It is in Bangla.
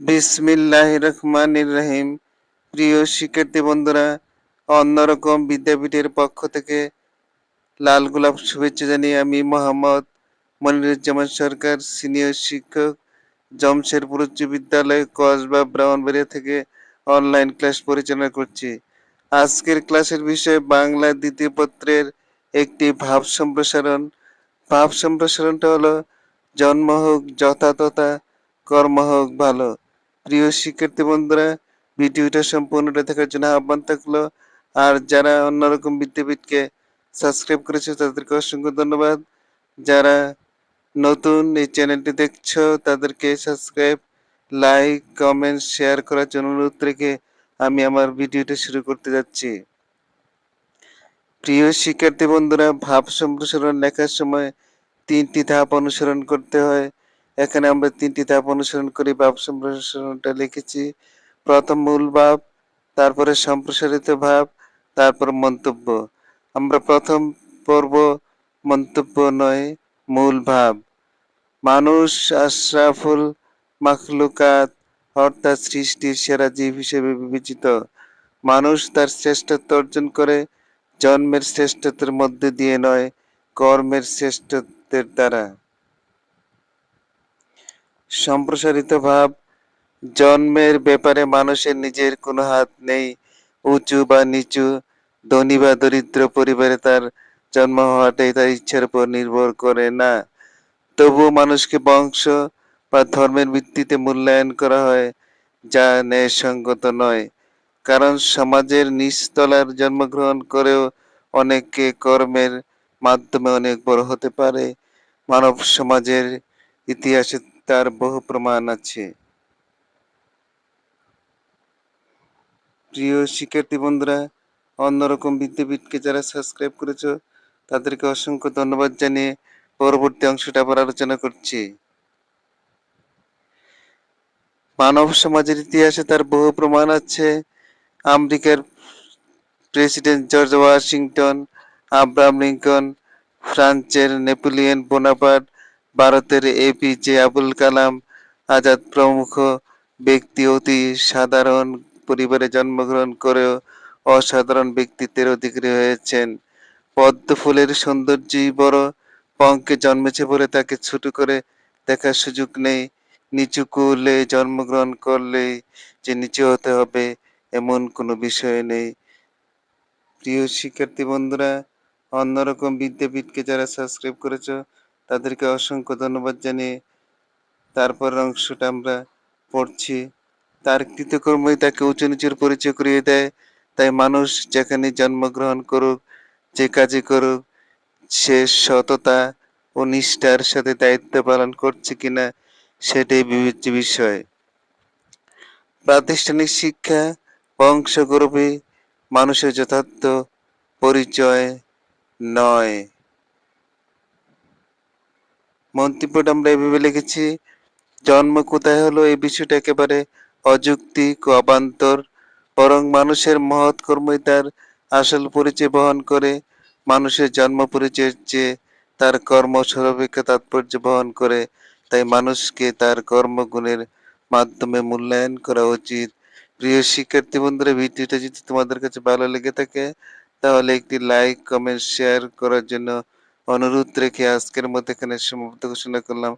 বিসমিল্লাহ রহমানির রহিম প্রিয় শিক্ষার্থী বন্ধুরা, অন্যরকম বিদ্যাপীঠের পক্ষ থেকে লাল গোলাপ শুভেচ্ছা জানিয়ে আমি মোহাম্মদ মনিরুজ্জামান সরকার, সিনিয়র শিক্ষক, জমশেরপুর উচ্চ বিদ্যালয়, কসবা, ব্রাহ্মণবাড়িয়া থেকে অনলাইন ক্লাস পরিচালনা করছি। আজকের ক্লাসের বিষয় বাংলা দ্বিতীয় পত্রের একটি ভাব সম্প্রসারণ। ভাব সম্প্রসারণটা হলো, জন্ম হোক যথাতথা কর্ম হোক ভালো। প্রিয় শিক্ষার্থী বন্ধুরা, ভিডিওটা সম্পূর্ণটা দেখার জন্য আহ্বান থাকল। আর যারা অন্যরকম বিদ্যাপীঠকে সাবস্ক্রাইব করেছে, তাদেরকে অসংখ্য ধন্যবাদ। যারা নতুন এই চ্যানেলটি দেখছ, তাদেরকে সাবস্ক্রাইব লাইক কমেন্ট শেয়ার করার জন্য অনুরোধ রেখে আমি আমার ভিডিওটা শুরু করতে যাচ্ছি। প্রিয় শিক্ষার্থী বন্ধুরা, ভাব সম্প্রসারণ লেখার সময় তিনটি ধাপ অনুসরণ করতে হয়। এখানে আমরা তিনটি ধাপ অনুসরণ করে ভাব সম্প্রসারণটা লিখেছি। প্রথম মূল ভাব তারপরে সম্প্রসারিত ভাব, তারপর মন্তব্য। আমরা প্রথম পর্ব মন্তব্য নয়, মূল ভাব। মানুষ, আশরাফুল মাখলুকাত অর্থাৎ সৃষ্টির সেরা জীব হিসেবে বিবেচিত। মানুষ তার শ্রেষ্ঠত্ব অর্জন করে, জন্মের শ্রেষ্ঠত্বের মধ্যে দিয়ে নয়, কর্মের শ্রেষ্ঠত্বের দ্বারা। সম্প্রসারিত ভাব, জন্মের ব্যাপারে মানুষের নিজের কোনো হাত নেই। উঁচু বা নিচু, ধনী বা দরিদ্র পরিবারে তার জন্ম হওয়াটাই তার ইচ্ছার উপর নির্ভর করে না। তবুও মানুষকে বংশ বা ধর্মের ভিত্তিতে মূল্যায়ন করা হয়, যা ন্যায়সঙ্গত নয়। কারণ সমাজের নিচতলার জন্মগ্রহণ করেও অনেকে কর্মের মাধ্যমে অনেক বড় হতে পারে। মানব সমাজের ইতিহাসে তার বহু প্রমাণ আছে। প্রিয় শিক্ষার্থী বন্ধুরা, অন্যরকম বিদ্যাপীঠকে যারা সাবস্ক্রাইব করেছ, তাদেরকে অসংখ্য ধন্যবাদ জানিয়ে পরবর্তী অংশটা আবার আলোচনা করছি। মানব সমাজের ইতিহাসে তার বহু প্রমাণ আছে। আমেরিকার president George Washington, Abraham Lincoln, ফ্রান্সের নেপোলিয়ন বোনাপার্ট ভারতের এপিজে আবুল কালাম আজাদ প্রমুখ ব্যক্তি অতি সাধারণ পরিবারে জন্মগ্রহণ করেও অসাধারণ ব্যক্তিত্বের অধিকারী হয়েছেন। পদ্ম ফুলের সৌন্দর্যই বড়, পঙ্কে জন্মেছে বলে তাকে ছোট করে দেখার সুযোগ নেই। নিচু কুলে জন্মগ্রহণ করলে যে নিচু হতে হবে এমন কোনো বিষয় নেই। প্রিয় শিক্ষার্থী বন্ধুরা, অন্যরকম বিদ্যাপীঠকে যারা সাবস্ক্রাইব করেছ তাদেরকে অসংখ্য ধন্যবাদ জানিয়ে তারপর অংশটা আমরা পড়ছি। তার কৃতকর্মই তাকে উঁচু নিচুর পরিচয় করিয়ে দেয়। তাই মানুষ যেখানে জন্মগ্রহণ করুক, যে কাজে করুক, সে সততা ও নিষ্ঠার সাথে দায়িত্ব পালন করছে কিনা সেটাই বিবেচ্য বিষয়। প্রাতিষ্ঠানিক শিক্ষা বংশগৌরবে মানুষের যথার্থ পরিচয় নয়। মন্তব্যটা আমরা এভাবে লিখেছি, জন্ম কোথায় হলো এই বিষয়টা একেবারে অযৌক্তিক অবান্তর। বরং মানুষের মহৎ কর্মই তার আসল পরিচয় বহন করে। মানুষের জন্ম পরিচয়ের চেয়ে তার কর্ম সর্বাপেক্ষা তাৎপর্য বহন করে। তাই মানুষকে তার কর্মগুণের মাধ্যমে মূল্যায়ন করা উচিত। প্রিয় শিক্ষার্থী বন্ধুরা, ভিডিওটা যদি তোমাদের কাছে ভালো লেগে থাকে, তাহলে একটি লাইক, কমেন্ট, শেয়ার করার জন্য অনুরোধ রেখে আজকের মধ্যে এখানে সমাপ্ত ঘোষণা করলাম।